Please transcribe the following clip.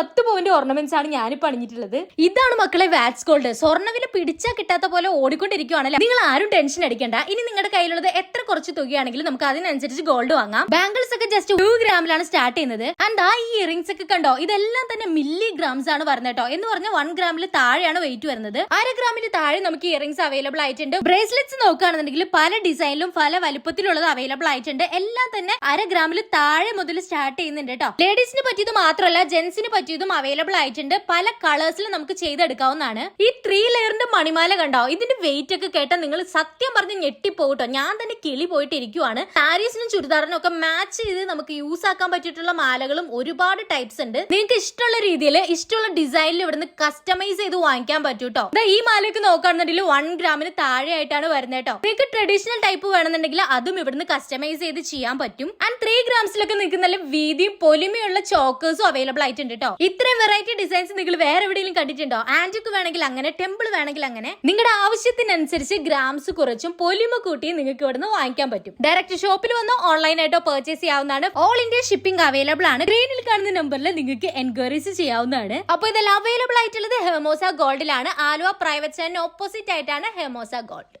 പത്ത് point ornaments ആണ് ഞാൻ പണിഞ്ഞിട്ടുള്ളത്. ഇതാണ് മക്കളെ വാറ്റ്സ് ഗോൾഡ് സ്വർണവില പിടിച്ചാൽ കിട്ടാത്ത പോലെ ഓടിക്കൊണ്ടിരിക്കുവാണല്ലേ? നിങ്ങൾ ആരും ടെൻഷൻ അടിക്കണ്ട. ഇനി നിങ്ങളുടെ കയ്യിലുള്ളത് എത്ര കുറച്ച് തുകയാണെങ്കിലും നമുക്ക് അതിനനുസരിച്ച് ഗോൾഡ് വാങ്ങാം. ബാംഗിൾസ് ഒക്കെ ജസ്റ്റ് ടു ഗ്രാമിലാണ് സ്റ്റാർട്ട് ചെയ്യുന്നത്. ആൻഡ് ആ ഈ ഇയറിംഗ്സ് ഒക്കെ കണ്ടോ? ഇതെല്ലാം തന്നെ മില്ലി ഗ്രാംസ് ആണ് കേട്ടോ. എന്ന് പറഞ്ഞാൽ വൺ ഗ്രാമിൽ താഴെയാണ് വെയിറ്റ് വരുന്നത്. അര ഗ്രാമിൽ താഴെ നമുക്ക് ഇയറിംഗ്സ് അവൈലബിൾ ആയിട്ടുണ്ട്. ബ്രേസ്ലെറ്റ്സ് നോക്കുകയാണെന്നുണ്ടെങ്കിൽ പല ഡിസൈനിലും പല വലുപ്പത്തിലുള്ളത് അവൈലബിൾ ആയിട്ടുണ്ട്. എല്ലാം തന്നെ അര ഗ്രാമിൽ താഴെ മുതൽ സ്റ്റാർട്ട് ചെയ്യുന്നുണ്ട് കേട്ടോ. ലേഡീസിന് പറ്റിയത് മാത്രമല്ല ജെന്റ്സിന് പറ്റിയതും അവൈലബിൾ ആയിട്ടുണ്ട്. പല കളേഴ്സിൽ നമുക്ക് ചെയ്തെടുക്കാവുന്നതാണ്. ഈ ത്രീ ലെയറിന്റെ മണിമാല കണ്ടോ? ഇതിന്റെ വെയിറ്റ് ഒക്കെ കേട്ടാൽ നിങ്ങൾ സത്യം പറഞ്ഞ് ഞെട്ടിപ്പോകട്ടോ. ഞാൻ തന്നെ കിളി പോയിട്ട് ഇരിക്കുവാണ് സാരീസിനും ചുരിദാറിനും ഒക്കെ മാച്ച് ചെയ്ത് നമുക്ക് യൂസ് ആക്കാൻ പറ്റിയിട്ടുള്ള മാലകളും ഒരുപാട് ടൈപ്സ് ഉണ്ട്. നിങ്ങൾക്ക് ഇഷ്ടമുള്ള രീതിയിൽ ഇഷ്ടമുള്ള ഡിസൈനിൽ ഇവിടുന്ന് കസ്റ്റമൈസ് ചെയ്ത് വാങ്ങിക്കാൻ പറ്റൂട്ടോ. കേട്ടോ ഈ മാലയൊക്കെ നോക്കുകയാണെന്നുണ്ടെങ്കിൽ വൺ ഗ്രാമിന് താഴെ ആയിട്ടാണ് വരുന്നത് കേട്ടോ. നിങ്ങൾക്ക് ട്രഡീഷണൽ ടൈപ്പ് വേണമെന്നുണ്ടെങ്കിൽ അതും ഇവിടുന്ന് കസ്റ്റമൈസ് ചെയ്ത് ചെയ്യാൻ പറ്റും. ആൻഡ് ത്രീ ഗ്രാംസിലൊക്കെ നിങ്ങൾക്ക് നല്ല വീതിയും പൊലിമയുള്ള ചോക്കേഴ്സും അവൈലബിൾ ആയിട്ടുണ്ട് കേട്ടോ ഇത്രയും വെറൈറ്റി ഡിസൈൻസ് നിങ്ങൾ വേറെ എവിടെയെങ്കിലും കണ്ടിട്ടുണ്ടോ? ആന്റിക്ക് വേണമെങ്കിൽ അങ്ങനെ ടെമ്പിൾ വേണമെങ്കിൽ അങ്ങനെ. നിങ്ങളുടെ ആവശ്യത്തിനനുസരിച്ച് ഗ്രാംസ് കുറച്ചും പൊലിമ കൂട്ടിയും നിങ്ങൾക്ക് ഇവിടുന്ന് വാങ്ങിക്കാൻ പറ്റും. ഡയറക്റ്റ് ഷോപ്പിൽ വന്നോ ഓൺലൈനായിട്ടോ പർച്ചേസ് ചെയ്യാവുന്നതാണ്. ഓൾ ഇന്ത്യ ഷിപ്പിംഗ് അവൈലബിൾ ആണ്. സ്ക്രീനിൽ കാണുന്ന നമ്പറിൽ നിങ്ങൾക്ക് എൻക്വയറീസ് ചെയ്യാവുന്നതാണ്. അപ്പൊ ഇതെല്ലാം അവൈലബിൾ ആയിട്ടുള്ളത് ഹെമോസ ഗോൾഡിലാണ് ആലുവ പ്രൈവറ്റ് സ്റ്റാൻഡിന് ഓപ്പോസിറ്റ് ആയിട്ടാണ് ഹെമോസ ഗോൾഡ്